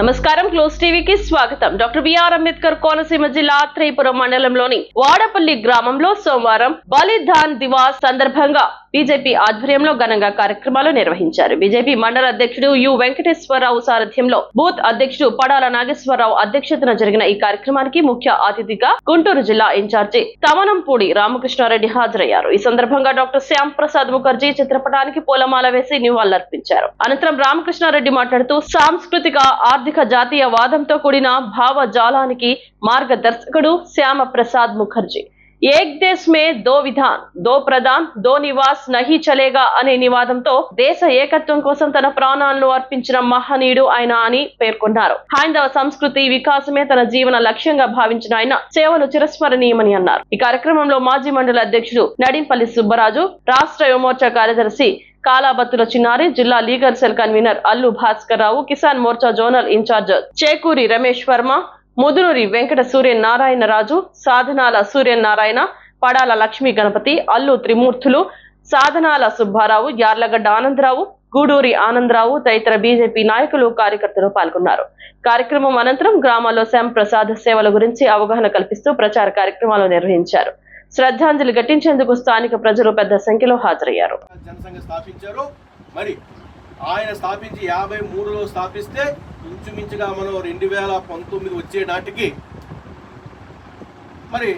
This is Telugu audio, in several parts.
నమస్కారం క్లోజ్ టీవీకి స్వాగతం. డాక్టర్ బిఆర్ అంబేద్కర్ కోనసీమ జిల్లా త్రిపురం మండలంలోని వాడపల్లి గ్రామంలో సోమవారం బలిదాన్ దివాస్ సందర్భంగా బీజేపీ ఆధ్వర్యంలో ఘనంగా కార్యక్రమాలు నిర్వహించారు. బీజేపీ మండల అధ్యక్షుడు యు వెంకటేశ్వరరావు సారథ్యంలో బూత్ అధ్యక్షుడు పడాల నాగేశ్వరరావు అధ్యక్షతన జరిగిన ఈ కార్యక్రమానికి ముఖ్య అతిథిగా గుంటూరు జిల్లా ఇన్ఛార్జి తమనంపూడి రామకృష్ణారెడ్డి హాజరయ్యారు. ఈ సందర్భంగా డాక్టర్ శ్యామ్ ప్రసాద్ ముఖర్జీ చిత్రపటానికి పూలమాల వేసి నివాళులర్పించారు. అనంతరం రామకృష్ణారెడ్డి మాట్లాడుతూ సాంస్కృతిక ఆర్థిక జాతీయ వాదంతో కూడిన భావజాలానికి మార్గదర్శకుడు శ్యామ ప్రసాద్ ముఖర్జీ. ఏక్ దేశ్ మే దో విధాన్ దో ప్రధాన్ దో నివాస్ నహి చలేగా అనే నివాదంతో దేశ ఏకత్వం కోసం తన ప్రాణాలను అర్పించిన మహనీయుడు ఆయన అని పేర్కొన్నారు హైందవ సంస్కృతి వికాసమే తన జీవన లక్ష్యంగా భావించిన ఆయన సేవలు చిరస్మరణీయమని అన్నారు. ఈ కార్యక్రమంలో మాజీ మండలి అధ్యక్షుడు నడింపల్లి సుబ్బరాజు రాష్ట్ర యువమోర్చా కార్యదర్శి కాలాబత్తుల చిన్నారి జిల్లా legal cell convener Allu Bhaskar Rao Kisan Morcha zonal in-charge Chekuri Ramesh Varma Mudunuri Venkata Suryanarayana Raju Sadhanala Suryanarayana Padala Lakshmi Ganapati Allu త్రిమూర్తులు సాధనాల సుబ్బారావు యార్లగడ్డ ఆనందరావు గూడూరి ఆనందరావు తదితర బీజేపీ నాయకులు కార్యకర్తలు పాల్గొన్నారు. కార్యక్రమం అనంతరం గ్రామాల్లో శ్యామ్ ప్రసాద్ సేవల గురించి అవగాహన కల్పిస్తూ ప్రచార కార్యక్రమాలు నిర్వహించారు. శ్రద్ధాంజలి ఘటించేందుకు స్థానిక ప్రజలు పెద్ద సంఖ్యలో హాజరయ్యారు. మరి ఆయన స్థాపించి యాభై మూడులో స్థాపిస్తే ఇంచుమించుగా మనం రెండు వేల పంతొమ్మిది వచ్చే నాటికి మరి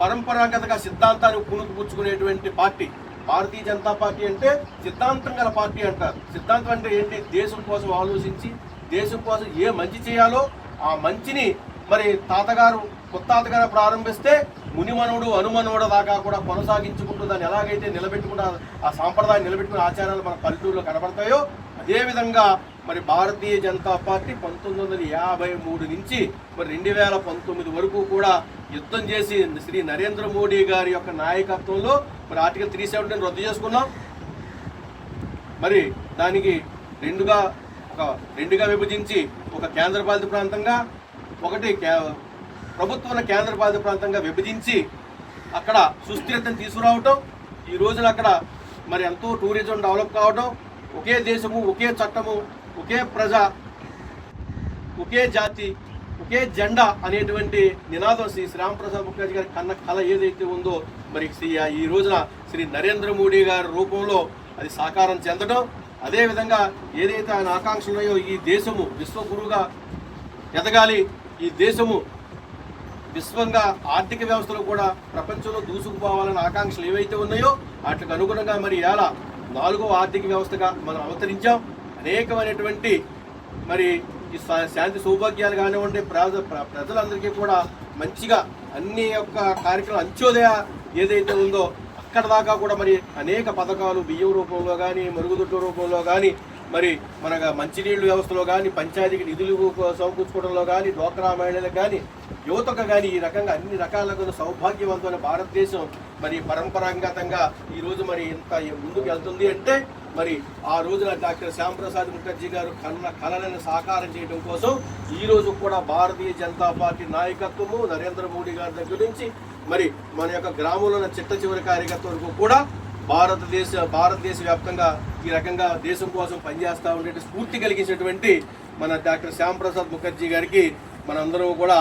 పరంపరాగతగా సిద్ధాంతాన్ని పుణుకుపుచ్చుకునేటువంటి పార్టీ భారతీయ జనతా పార్టీ అంటే సిద్ధాంతం గల పార్టీ అంటారు. సిద్ధాంతం అంటే ఏంటి? దేశం కోసం ఆలోచించి దేశం కోసం ఏ మంచి చేయాలో ఆ మంచిని మరి తాతగారు కొత్తాతగారు ప్రారంభిస్తే మునిమనుడు అనుమనుడు దాకా కూడా కొనసాగించుకుంటూ దాన్ని ఎలాగైతే నిలబెట్టుకుంటూ ఆ సాంప్రదాయం నిలబెట్టుకునే ఆచారాలు మన పల్లెటూరులో కనబడతాయో అదేవిధంగా మరి భారతీయ జనతా పార్టీ పంతొమ్మిది వందల యాభై మూడు నుంచి మరి రెండు వేల పంతొమ్మిది వరకు కూడా యుద్ధం చేసి శ్రీ నరేంద్ర మోడీ గారి యొక్క నాయకత్వంలో మరి ఆర్టికల్ త్రీ సెవెంటీని రద్దు చేసుకున్నాం. మరి దానికి రెండుగా ఒక రెండుగా విభజించి ఒక కేంద్రపాలిత ప్రాంతంగా ఒకటి కే- ప్రభుత్వం కేంద్రపాలిత ప్రాంతంగా విభజించి అక్కడ సుస్థిరతను తీసుకురావటం. ఈ రోజున అక్కడ మరి ఎంతో టూరిజం డెవలప్ కావటం. ఒకే దేశము ఒకే చట్టము ఒకే ప్రజ ఒకే జాతి ఒకే జెండా అనేటువంటి నినాదం శ్రీ శ్యామప్రసాద్ ముఖర్జీ గారి కన్న కళ ఏదైతే ఉందో మరి శ్రీ ఈ రోజున శ్రీ నరేంద్ర మోడీ గారి రూపంలో అది సాకారం చెందడం అదేవిధంగా ఏదైతే ఆయన ఆకాంక్షలు ఉన్నాయో ఈ దేశము విశ్వగురుగా ఎదగాలి ఈ దేశము విశ్వంగా ఆర్థిక వ్యవస్థలో కూడా ప్రపంచంలో దూసుకుపోవాలన్న ఆకాంక్షలు ఏవైతే ఉన్నాయో వాటికి అనుగుణంగా మరి ఎలా నాలుగవ ఆర్థిక వ్యవస్థగా మనం అవతరించాం. అనేకమైనటువంటి మరి ఈ శా- శాంతి సౌభాగ్యాలు కానివ్వండి ప్రజ ప్రజలందరికీ కూడా మంచిగా అన్ని యొక్క కార్యక్రమం అంత్యోదయ ఏదైతే ఉందో అక్కడ దాకా కూడా మరి అనేక పథకాలు బియ్యం రూపంలో కానీ మరుగుదొడ్డు రూపంలో కానీ మరి మన మంచినీళ్ళు వ్యవస్థలో కానీ పంచాయతీకి నిధులు సమకూర్చుకోవడంలో కానీ డోక్రా మహిళలకు కానీ యువతకు కానీ ఈ రకంగా అన్ని రకాల సౌభాగ్యవంతమైన భారతదేశం మరి పరంపరాగతంగా ఈ రోజు మరి ఇంత ముందుకు వెళ్తుంది అంటే మరి ఆ రోజున డాక్టర్ శ్యాంప్రసాద్ ముఖర్జీ గారు కన్న కళలను సాకారం చేయడం కోసం ఈ రోజు కూడా భారతీయ జనతా పార్టీ నాయకత్వము నరేంద్ర మోడీ గారి దగ్గర నుంచి మరి మన యొక్క గ్రామంలో చిట్ట చివరి కార్యకర్త వరకు కూడా భారతదేశ భారతదేశ వ్యాప్తంగా ఈ రకంగా దేశం కోసం పనిచేస్తూ ఉండే స్ఫూర్తి కలిగించినటువంటి మన డాక్టర్ శ్యాంప్రసాద్ ముఖర్జీ గారికి మనందరం కూడా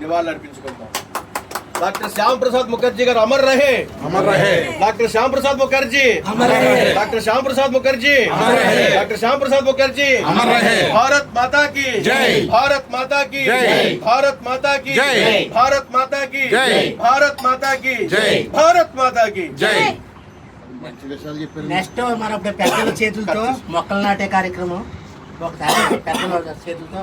నివాళులు అర్పించుకుంటాం డాక్టర్ శ్యామ్ ప్రసాద్ ముఖర్జీ గారు అమర్ రహే अमर रहे డాక్టర్ శ్యామ్ ప్రసాద్ ముఖర్జీ अमर रहे డాక్టర్ శ్యామ్ ప్రసాద్ ముఖర్జీ అమర్ రహే. డాక్టర్ శ్యామ్ ప్రసాద్ ముఖర్జీ అమర్ రహే. భారత్ మాతా की జై. భారత్ మాతా की జై. భారత్ మాతా की జై. భారత్ మాతా की జై. భారత్ మాతా की జై. భారత్ మాతా की जय నెక్స్ట్ మన పెద్దల చేతులతో మొక్కలు నాటే కార్యక్రమం. ఒకసారి పెద్దల చేతులతో